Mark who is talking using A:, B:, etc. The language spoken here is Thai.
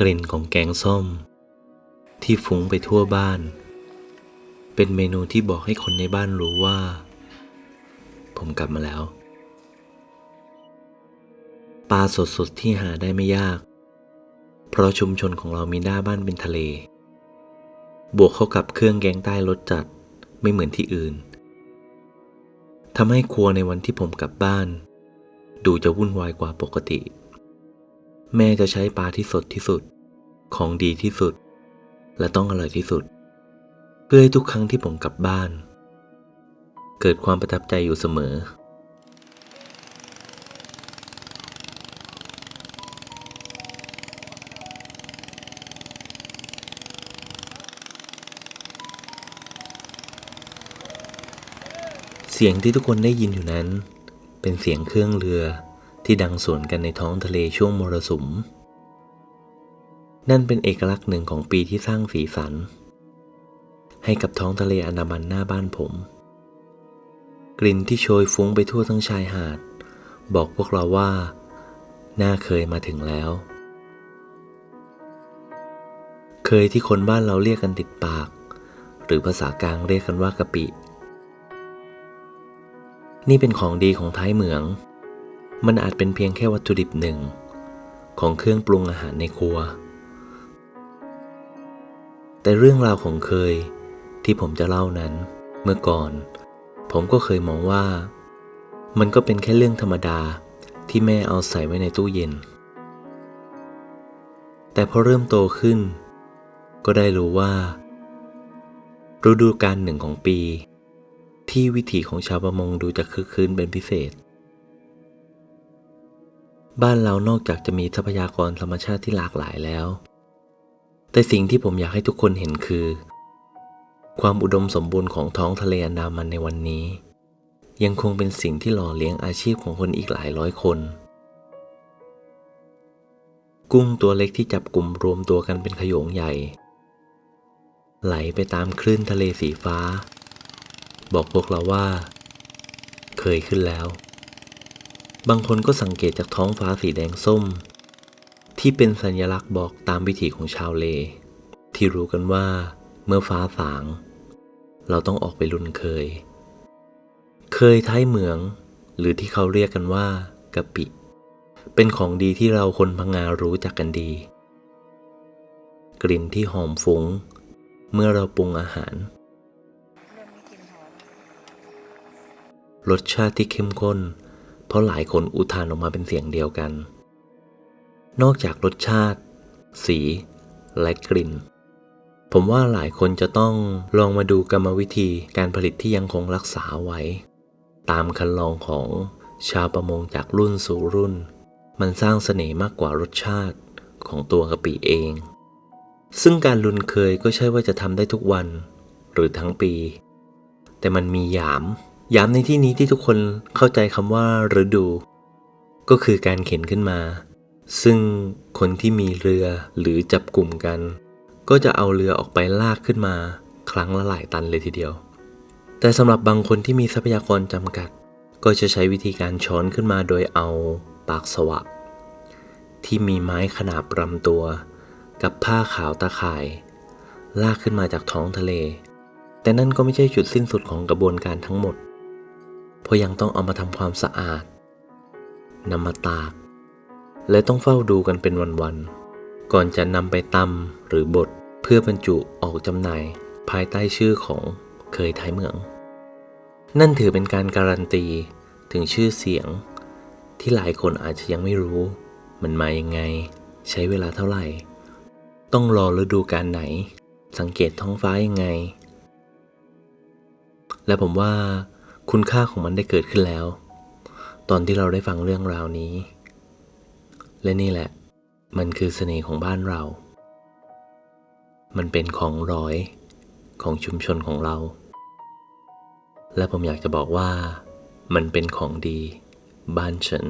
A: กลิ่นของแกงส้ม ที่ฟุ้งไปทั่วบ้าน เป็นเมนูที่บอกให้คนในบ้านรู้ว่า ผมกลับมาแล้ว ปลาสดๆที่หาได้ไม่ยาก เพราะชุมชนของเรามีหน้าบ้านเป็นทะเล บวกเข้ากับเครื่องแกงใต้รสจัดไม่เหมือนที่อื่นทำให้ครัวในวันที่ผมกลับบ้าน ดูจะวุ่นวายกว่าปกติ แม่จะใช้ปลาที่สดที่สุด ของดีที่สุด และต้องอร่อยที่สุด เพื่อให้ทุกครั้งที่ผมกลับบ้าน เกิดความประทับใจอยู่เสมอ เสียงที่ทุกคนได้ยินอยู่นั้น เป็นเสียงเครื่องเรือ ที่ดังสวนกันในท้องทะเลช่วงมรสุม นั่นเป็นเอกลักษณ์หนึ่งของปีที่สร้างสีสัน ให้กับท้องทะเลอันดามันหน้าบ้านผม กลิ่นที่โชยฟุ้งไปทั่วทั้งชายหาด บอกพวกเราว่า น่าเคยมาถึงแล้ว เคยที่คนบ้านเราเรียกกันติดปาก หรือภาษากลางเรียกกันว่ากะปิ นี่เป็นของดีของท้ายเหมือง มันอาจเป็นเพียงแค่วัตถุดิบหนึ่ง ของเครื่องปรุงอาหารในครัว แต่เรื่องราวของเคยที่ผมจะเล่านั้นเมื่อก่อน ผมก็เคยมองว่า มันก็เป็นแค่เรื่องธรรมดาที่แม่เอาใส่ไว้ในตู้เย็น แต่พอเริ่มโตขึ้น ก็ได้รู้ว่า ฤดูกาลหนึ่งของปี ที่วิถีของชาวประมงดูจะคึกคืนเป็นพิเศษ บ้านเรานอกจากจะมีทรัพยากรธรรมชาติที่หลากหลายแล้ว แต่สิ่งที่ผมอยากให้ทุกคนเห็นคือ ความอุดมสมบูรณ์ของท้องทะเลอันดามันในวันนี้ ยังคงเป็นสิ่งที่หล่อเลี้ยงอาชีพของคนอีกหลายร้อยคน กุ้งตัวเล็กที่จับกลุ่มรวมตัวกันเป็นขโยงใหญ่ ไหลไปตามคลื่นทะเลสีฟ้า บอกพวกเราว่า เคยขึ้นแล้ว บางคนก็สังเกตจากท้องฟ้าสีแดงส้ม ที่เป็นสัญลักษณ์บอกตามวิถีของชาวเล ที่รู้กันว่า เมื่อฟ้าสาง เราต้องออกไปลุนเคย เคยท้ายเหมือง หรือที่เขาเรียกกันว่ากะปิ เป็นของดีที่เราคนพังงารู้จักกันดี กลิ่นที่หอมฟุ้ง เมื่อเราปรุงอาหารรสชาติที่เข้มข้น ราะหลายคนอุทานออกมาเป็นเสียงเดียวกัน นอกจากรสชาติ สี และกลิ่น ผมว่าหลายคนจะต้องลองมาดูกรรมวิธีการผลิตที่ยังคงรักษาไว้ ตามคันลองของชาวประมงจากรุ่นสู่รุ่น มันสร้างเสน่ห์มากกว่ารสชาติของตัวกะปิเอง ซึ่งการลุนเคยก็ใช่ว่าจะทำได้ทุกวัน หรือทั้งปี แต่มันมีหยาม ยามในที่นี้ที่ทุกคนเข้าใจคำว่าฤดู ก็คือการเข็นขึ้นมา ซึ่งคนที่มีเรือหรือจับกลุ่มกัน ก็จะเอาเรือออกไปลากขึ้นมา ครั้งละหลายตันเลยทีเดียว แต่สำหรับบางคนที่มีทรัพยากรจำกัด ก็จะใช้วิธีการช้อนขึ้นมาโดยเอาปากสวะ ที่มีไม้ขนาบรำตัว กับผ้าขาวตาข่าย ลากขึ้นมาจากท้องทะเล แต่นั่นก็ไม่ใช่จุดสิ้นสุดของกระบวนการทั้งหมด เพราะยังต้องเอามาทำความสะอาดนำมาตาก และต้องเฝ้าดูกันเป็นวันๆ ก่อนจะนำไปตำหรือบดเพื่อบรรจุออกจำหน่ายภายใต้ชื่อของเคยไทยเมือง นั่นถือเป็นการการันตีถึงชื่อเสียง ที่หลายคนอาจจะยังไม่รู้ มันมายังไง ใช้เวลาเท่าไหร่ ต้องรอฤดูกาลไหน สังเกตท้องฟ้ายังไง และผมว่า คุณค่าของมันได้เกิดขึ้นแล้ว ตอนที่เราได้ฟังเรื่องราวนี้ และนี่แหละ มันคือเสน่ห์ของบ้านเรา มันเป็นของร้อยของชุมชนของเรา และผมอยากจะบอกว่า มันเป็นของดีบ้านฉัน